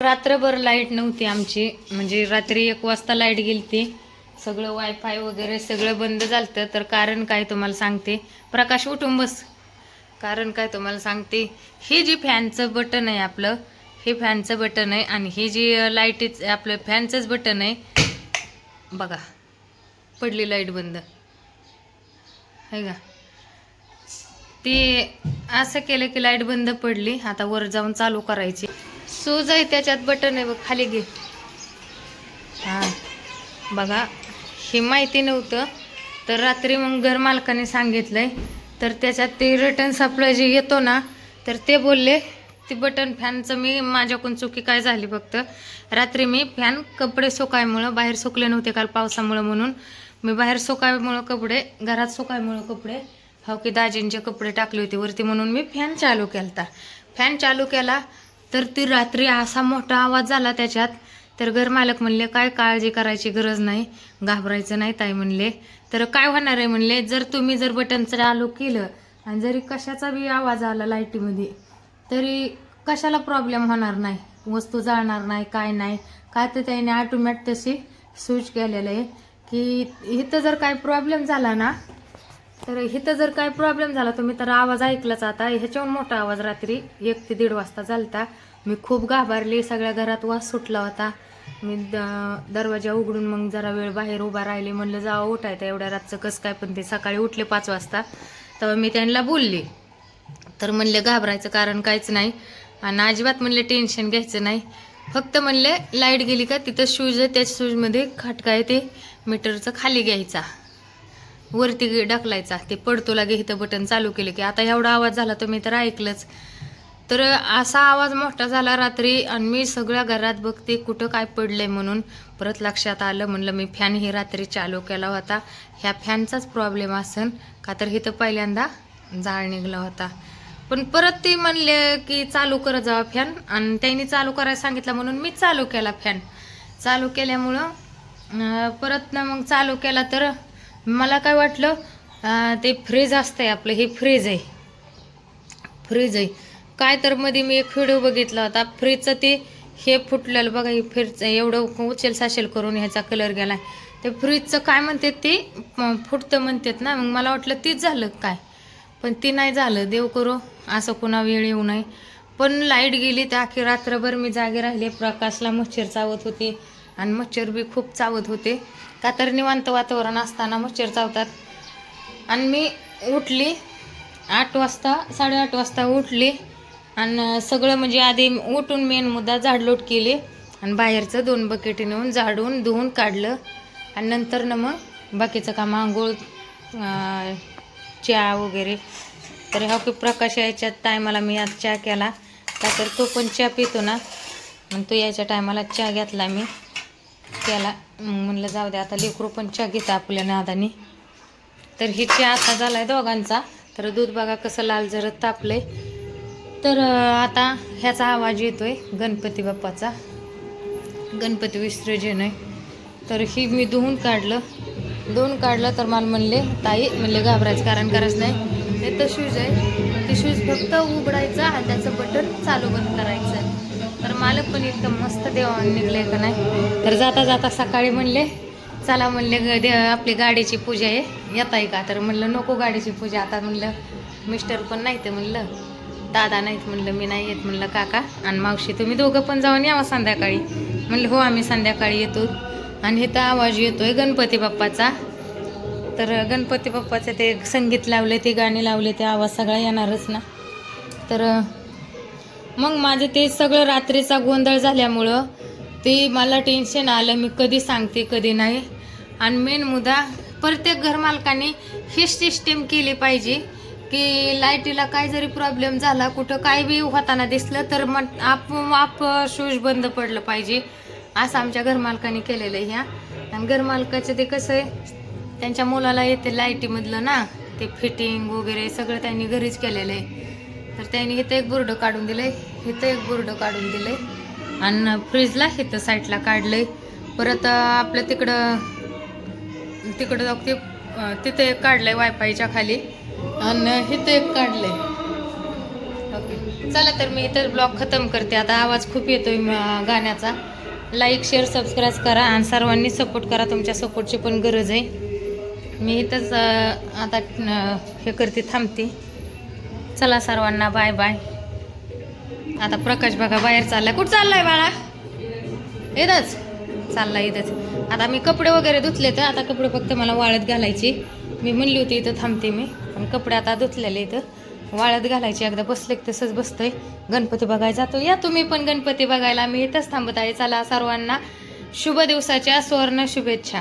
रात्रभर लाइट नव्हती आमची. म्हणजे रात्री एक वाजता लाइट गेली ती सगळं वायफाय वगैरे सगळं बंद झालं तर कारण काय तुम्हाला सांगते? प्रकाश उठून बस. कारण काय तुम्हाला सांगते? हे जे फॅनचं बटन आहे आपलं हे फॅनचं बटन आहे आणि हे जे लाईटीच आपलं फॅनचंच बटन आहे बघा पडली लाइट बंद. आहे का? ती असं केलं की लाइट बंद पडली. आता वर जाऊन चालू करायची. सूज आहे त्याच्यात बटन आहे बघ खाली घे. हां बघा हे माहिती नव्हतं तर रात्री मग घर मालकाने सांगितलंय तर त्याच्यात ते रिटर्न सप्लाय जे येतो ना तर ते बोलले ते बटन फॅनचं मी माझ्याकडून चुकी काय झाली फक्त? रात्री मी फॅन कपडे सुकायमुळं बाहेर सुकले नव्हते काल पावसामुळं म्हणून. मी बाहेर सुकायमुळं कपडे घरात सुकायमुळं कपडे हो की दाजींचे कपडे टाकले होते वरती म्हणून मी फॅन चालू केला फॅन चालू केला तर ती रात्री असा मोठा आवाज झाला त्याच्यात तर घरमालक म्हणले काय काळजी करायची गरज नाही घाबरायचं नाही ताई म्हणले. तर काय होणार आहे? म्हणले. जर तुम्ही जर बटन चालू केलं आणि जरी कशाचा बी आवाज आला लाईटीमध्ये तरी कशाला प्रॉब्लेम होणार नाही? वस्तू जाळणार नाही काय नाही? काय तर त्याने ऑटोमॅट तशी स्विच केलेलं आहे. की इथं जर काय प्रॉब्लेम झाला ना तर इथं जर काय प्रॉब्लेम झाला तुम्ही तर आवाज ऐकलाच आता. ह्याच्याहून मोठा आवाज रात्री एक ते दीड वाजता झालता. मी खूप घाबरली सगळ्या घरात वास सुटला होता. मी द दरवाजा उघडून मग जरा वेळ बाहेर उभा राहिले. म्हणलं जावं उठायचं एवढ्या रातचं कसं काय पण ते सकाळी उठले पाच वाजता. तेव्हा मी त्यांना बोलले. तर म्हणले घाबरायचं कारण काहीच नाही. आणि अजिबात म्हणले टेन्शन घ्यायचं नाही. फक्त म्हणले लाइट गेली का तिथं शूज आहे त्या शूजमध्ये खाटका आहे ते मीटरचं खाली घ्यायचा. वरती ढकलायचा. ते पडतो लागे इथं बटन चालू केलं की. आता एवढा आवाज झाला तर मी तर ऐकलंच. तर असा आवाज मोठा झाला रात्री आणि मी सगळ्या घरात बघते कुठं काय पडलंय म्हणून. परत लक्षात आलं म्हणलं मी फॅन ही रात्री चालू केला होता. ह्या फॅनचाच प्रॉब्लेम असन. का तर इथं पहिल्यांदा जाळ निघला होता. पण परत ते म्हणले की चालू करत जावा फॅन आणि त्यांनी चालू करायला सांगितलं म्हणून मी चालू केला फॅन चालू केल्यामुळं परत ना मग चालू केला तर मला काय वाटलं ते फ्रीज असतंय आपलं हे फ्रीज आहे. फ्रीज आहे. काय तर मध्ये मी एक व्हिडिओ बघितला होता. फ्रीजचं ते हे फुटलेलं बघा हे फ्रीजचं एवढं उचल साशेल करून ह्याचा कलर गेला आहे ते फ्रीजचं काय म्हणतात ते? फुटतं म्हणतात ना. मग मला वाटलं तीच झालं काय? पण ती नाही झालं. देव करो असं कुणा वेळ येऊ नये. पण लाइट गेली तर अखेर रात्रभर मी जागे राहिले. प्रकाशला मच्छर चावत होती. आणि मच्छर बी खूप चावत होते. का तर निवांत वातावरण असताना मच्छर चावतात. आणि मी उठली आठ वाजता साडेआठ वाजता उठली. आणि सगळं म्हणजे आधी उठून मेन मुद्दा झाडलोट केली. आणि बाहेरचं दोन बकेटी नेऊन झाडून धुवून काढलं. आणि नंतर ना मग बाकीचं काम आंघोळ चहा वगैरे. तर हा की प्रकाश यायच्या टायमाला मी आज चहा केला. का तर तो पण चहा पितो ना. मग तो यायच्या टायमाला चहा घेतला मी. त्याला. म्हणलं जाऊ दे आता लेकरू पण चहा घेतं आपल्या नादानी. तर ही चहा आता झाला आहे दोघांचा. तर दूध बघा कसं लाल जरत तापलं तर आता ह्याचा आवाज येतोय गणपती बाप्पाचा. गणपती विसर्जन आहे. तर ही मी धुवून काढलं. धुवून काढलं तर मला म्हणले ताई म्हणले घाबरायचं कारण करायचं नाही. ते तर शूज आहे. ते शूज फक्त उघडायचं आणि त्याचं बटन चालू बंद करायचं. आहे तर मालक पण एकदम मस्त देवा निघलंय का नाही? तर जाता जाता सकाळी म्हणले चला म्हणले ग- दे आपली गाडीची पूजा आहे. येत आहे का? तर म्हणलं नको गाडीची पूजा. आता म्हणलं मिस्टर पण नाही ते म्हणलं. दादा नाहीत म्हणलं मी नाही येत. म्हणलं काका आणि मावशी तुम्ही दोघं पण जाऊन यावा संध्याकाळी. म्हणलं हो आम्ही संध्याकाळी येतो. आणि इथं आवाज येतोय गणपती बाप्पाचा. तर गणपती बाप्पाचं ते संगीत लावले ते गाणी लावले ते आवाज सगळा येणारच ना. तर मग माझं ते सगळं रात्रीचा गोंधळ झाल्यामुळं ते मला टेन्शन आलं मी कधी सांगते कधी नाही. आणि मेन मुद्दा प्रत्येक घरमालकाने ही सिस्टीम केली पाहिजे की लाईटीला काय जरी प्रॉब्लेम झाला कुठं काय बी होताना दिसलं तर मग आप आप शूज बंद पडलं पाहिजे. असं आमच्या घरमालकाने केलेलं आहे ह्या. आणि घरमालकाचं ते कसं आहे त्यांच्या मुलाला येते लाईटीमधलं ना ते फिटिंग वगैरे सगळं त्यांनी घरीच केलेलं आहे. तर त्यांनी इथं एक बुरडं काढून दिलंय. इथं एक बुरडं काढून दिलंय. आणि फ्रीजला इथं साईडला काढलंय. परत आपलं तिकडं तिकडं जाऊ ते तिथं एक काढलंय वायफायच्या खाली. आणि इथं एक काढलंय. ओके. चला तर मी इथं ब्लॉग खतम करते. आता आवाज खूप येतोय गाण्याचा. लाईक शेअर सबस्क्राईब करा आणि सर्वांनी सपोर्ट करा. तुमच्या सपोर्टची पण गरज आहे. मी इथंच आता हे करते थांबते. चला सर्वांना बाय बाय. आता प्रकाश बघा बाहेर चाललाय. कुठं चाललाय बाळा? इथंच. चाललाय इथंच. आता मी कपडे वगैरे धुतले तर आता कपडे फक्त मला वाळत घालायची. मी म्हणली होती इथं थांबते मी. पण कपडे आता धुतलेले इथं. वाळत घालायची. एकदा बसले तसंच बसतोय. गणपती बघायला जातो. या तुम्ही पण गणपती बघायला. मी इथंच थांबत आहे. चला सर्वांना शुभ दिवसाच्या सुवर्ण शुभेच्छा.